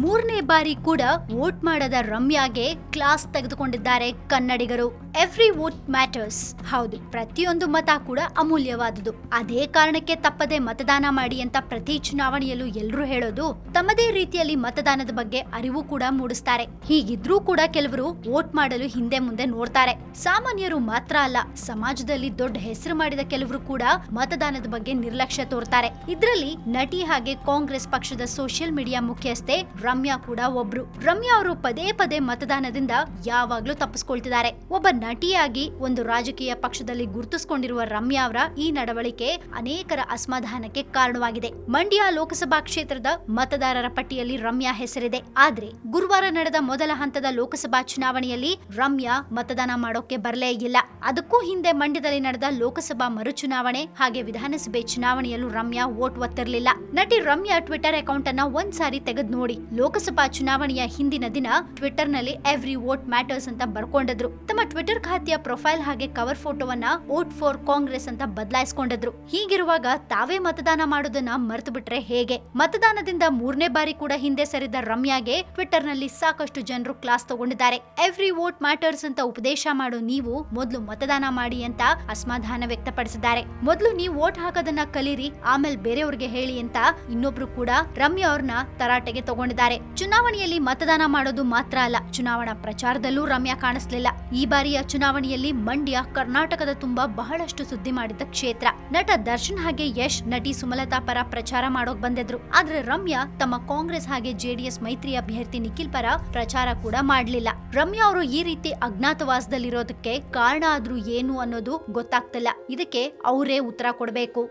ಮೂರನೇ ಬಾರಿ ಕೂಡ ವೋಟ್ ಮಾಡದ ರಮ್ಯಾಗೆ ಕ್ಲಾಸ್ ತೆಗೆದುಕೊಂಡಿದ್ದಾರೆ ಕನ್ನಡಿಗರು. ಎವ್ರಿ ವೋಟ್ ಮ್ಯಾಟರ್ಸ್ ಹೌದು, ಪ್ರತಿಯೊಂದು ಮತ ಕೂಡ ಅಮೂಲ್ಯವಾದುದು. ಅದೇ ಕಾರಣಕ್ಕೆ ತಪ್ಪದೆ ಮತದಾನ ಮಾಡಿ ಅಂತ ಪ್ರತಿ ಚುನಾವಣೆಯಲ್ಲೂ ಎಲ್ಲರೂ ಹೇಳೋದು ತಮ್ಮದೇ ರೀತಿಯಲ್ಲಿ ಮತದಾನದ ಬಗ್ಗೆ ಅರಿವು ಕೂಡ ಮೂಡಿಸ್ತಾರೆ. ಹೀಗಿದ್ರೂ ಕೂಡ ಕೆಲವರು ವೋಟ್ ಮಾಡಲು ಹಿಂದೆ ಮುಂದೆ ನೋಡ್ತಾರೆ. ಸಾಮಾನ್ಯರು ಮಾತ್ರ ಅಲ್ಲ, ಸಮಾಜದಲ್ಲಿ ದೊಡ್ಡ ಹೆಸರು ಮಾಡಿದ ಕೆಲವರು ಕೂಡ ಮತದಾನದ ಬಗ್ಗೆ ನಿರ್ಲಕ್ಷ್ಯ ತೋರ್ತಾರೆ. ಇದರಲ್ಲಿ ನಟಿ ಹಾಗೆ ಕಾಂಗ್ರೆಸ್ ಪಕ್ಷದ ಸೋಷಿಯಲ್ ಮೀಡಿಯಾ ಮುಖ್ಯಸ್ಥೆ ರಮ್ಯಾ ಕೂಡ ಒಬ್ರು. ರಮ್ಯಾ ಅವರು ಪದೇ ಪದೇ ಮತದಾನದಿಂದ ಯಾವಾಗ್ಲೂ ತಪ್ಪಿಸ್ಕೊಳ್ತಿದ್ದಾರೆ. ಒಬ್ಬ ನಟಿಯಾಗಿ ಒಂದು ರಾಜಕೀಯ ಪಕ್ಷದಲ್ಲಿ ಗುರುತಿಸಿಕೊಂಡಿರುವ ರಮ್ಯಾ ಅವರ ಈ ನಡವಳಿಕೆ ಅನೇಕರ ಅಸಮಾಧಾನಕ್ಕೆ ಕಾರಣವಾಗಿದೆ. ಮಂಡ್ಯ ಲೋಕಸಭಾ ಕ್ಷೇತ್ರದ ಮತದಾರರ ಪಟ್ಟಿಯಲ್ಲಿ ರಮ್ಯಾ ಹೆಸರಿದೆ. ಆದ್ರೆ ಗುರುವಾರ ನಡೆದ ಮೊದಲ ಹಂತದ ಲೋಕಸಭಾ ಚುನಾವಣೆಯಲ್ಲಿ ರಮ್ಯಾ ಮತದಾನ ಮಾಡೋಕೆ ಬರಲೇ ಇಲ್ಲ. ಅದಕ್ಕೂ ಹಿಂದೆ ಮಂಡ್ಯದಲ್ಲಿ ನಡೆದ ಲೋಕಸಭಾ ಮರುಚುನಾವಣೆ ಹಾಗೆ ವಿಧಾನಸಭೆ ಚುನಾವಣೆಯಲ್ಲೂ ರಮ್ಯಾ ವೋಟ್ ಒತ್ತಿರಲಿಲ್ಲ. ನಟಿ ರಮ್ಯಾ ಟ್ವಿಟರ್ ಅಕೌಂಟ್ ಅನ್ನ ಒಂದ್ಸಾರಿ ತೆಗೆದು ನೋಡಿ ಲೋಕಸಭಾ ಚುನಾವಣೆಯ ಹಿಂದಿನ ದಿನ ಟ್ವಿಟರ್ನಲ್ಲಿ ಎವ್ರಿ ವೋಟ್ ಮ್ಯಾಟರ್ಸ್ ಅಂತ ಬರ್ಕೊಂಡಿದ್ರು. ತಮ್ಮ ಟ್ವಿಟರ್ ಖಾತೆಯ ಪ್ರೊಫೈಲ್ ಹಾಗೆ ಕವರ್ ಫೋಟೋವನ್ನ ವೋಟ್ ಫಾರ್ ಕಾಂಗ್ರೆಸ್ ಅಂತ ಬದಲಾಯಿಸಿಕೊಂಡಿದ್ರು. ಹೀಗಿರುವಾಗ ತಾವೇ ಮತದಾನ ಮಾಡೋದನ್ನ ಮರೆತು ಬಿಟ್ರೆ ಹೇಗೆ? ಮತದಾನದಿಂದ ಮೂರನೇ ಬಾರಿ ಕೂಡ ಹಿಂದೆ ಸರಿದ ರಮ್ಯಾಗೆ ಟ್ವಿಟರ್ನಲ್ಲಿ ಸಾಕಷ್ಟು ಜನರು ಕ್ಲಾಸ್ ತಗೊಂಡಿದ್ದಾರೆ. ಎವ್ರಿ ವೋಟ್ ಮ್ಯಾಟರ್ಸ್ ಅಂತ ಉಪದೇಶ ಮಾಡೋ ನೀವು ಮೊದಲು ಮತದಾನ ಮಾಡಿ ಅಂತ ಅಸಮಾಧಾನ ವ್ಯಕ್ತಪಡಿಸಿದ್ದಾರೆ. ಮೊದಲು ನೀವು ವೋಟ್ ಹಾಕೋದನ್ನ ಕಲೀರಿ, ಆಮೇಲೆ ಬೇರೆಯವ್ರಿಗೆ ಹೇಳಿ ಅಂತ ಇನ್ನೊಬ್ರು ಕೂಡ ರಮ್ಯಾ ಅವ್ರನ್ನ ತರಾಟೆಗೆ ತಗೊಂಡಿದ್ದಾರೆ. ಚುನಾವಣೆಯಲ್ಲಿ ಮತದಾನ ಮಾಡೋದು ಮಾತ್ರ ಅಲ್ಲ, ಚುನಾವಣಾ ಪ್ರಚಾರದಲ್ಲೂ ರಮ್ಯಾ ಕಾಣಿಸ್ಲಿಲ್ಲ. ಈ ಬಾರಿಯ ಚುನಾವಣೆಯಲ್ಲಿ ಮಂಡ್ಯ, ಕರ್ನಾಟಕದ ತುಂಬಾ ಬಹಳಷ್ಟು ಸುದ್ದಿ ಮಾಡಿದ್ದ ಕ್ಷೇತ್ರ. ನಟ ದರ್ಶನ್ ಹಾಗೆ ಯಶ್, ನಟಿ ಸುಮಲತಾ ಪರ ಪ್ರಚಾರ ಮಾಡೋಕ್ ಬಂದಿದ್ರು. ಆದ್ರೆ ರಮ್ಯಾ ತಮ್ಮ ಕಾಂಗ್ರೆಸ್ ಹಾಗೆ ಜೆಡಿಎಸ್ ಮೈತ್ರಿ ಅಭ್ಯರ್ಥಿ ನಿಖಿಲ್ ಪರ ಪ್ರಚಾರ ಕೂಡ ಮಾಡಲಿಲ್ಲ. ರಮ್ಯಾ ಅವರು ಈ ರೀತಿ ಅಜ್ಞಾತವಾಸದಲ್ಲಿರೋದಕ್ಕೆ ಕಾರಣ ಆದ್ರೂ ಏನು ಅನ್ನೋದು ಗೊತ್ತಾಗ್ತಿಲ್ಲ. ಇದಕ್ಕೆ ಅವರೇ ಉತ್ತರ ಕೊಡಬೇಕು.